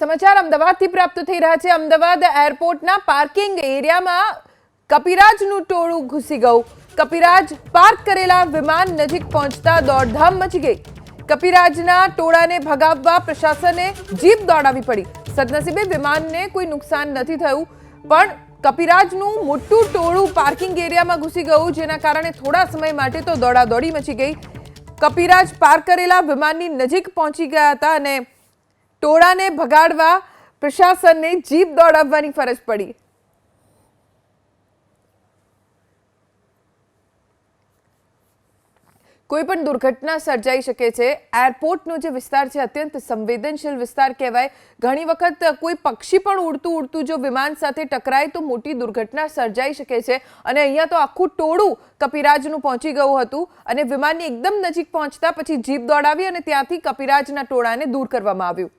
સમાચાર અમદાવાદથી પ્રાપ્ત થઈ રહ્યા છે. અમદાવાદ એરપોર્ટના પાર્કિંગ એરિયામાં કપિરાજનું ટોળું ઘૂસી ગયું. કપિરાજ પાર્ક કરેલા વિમાન નજીક પહોંચતા દોડધામ મચી ગઈ. કપિરાજના ટોળાને ભગાવવા પ્રશાસને જીપ દોડાવી પડી. સદનસીબે વિમાનને કોઈ નુકસાન નથી થયું, પણ કપિરાજનું મોટું ટોળું પાર્કિંગ એરિયામાં ઘૂસી ગયું, જેના કારણે થોડા સમય માટે તો દોડાદોડી મચી ગઈ. કપિરાજ પાર્ક કરેલા વિમાનની નજીક પહોંચી ગયા હતા અને ટોળાને ભગાડવા પ્રશાસનને જીપ દોડાવવાની ફરજ પડી. કોઈ પણ દુર્ઘટના સર્જાઈ શકે છે. એરપોર્ટનો જે વિસ્તાર છે, અત્યંત સંવેદનશીલ વિસ્તાર કહેવાય. ઘણી વખત કોઈ પક્ષી પણ ઉડતું ઉડતું જો વિમાન સાથે ટકરાય તો મોટી દુર્ઘટના સર્જાઈ શકે છે. અને અહીંયા તો આખું ટોળું કપિરાજનું પહોંચી ગયું હતું અને વિમાનની એકદમ નજીક પહોંચતા પછી જીપ દોડાવી અને ત્યાંથી કપિરાજના ટોળાને દૂર કરવામાં આવ્યું.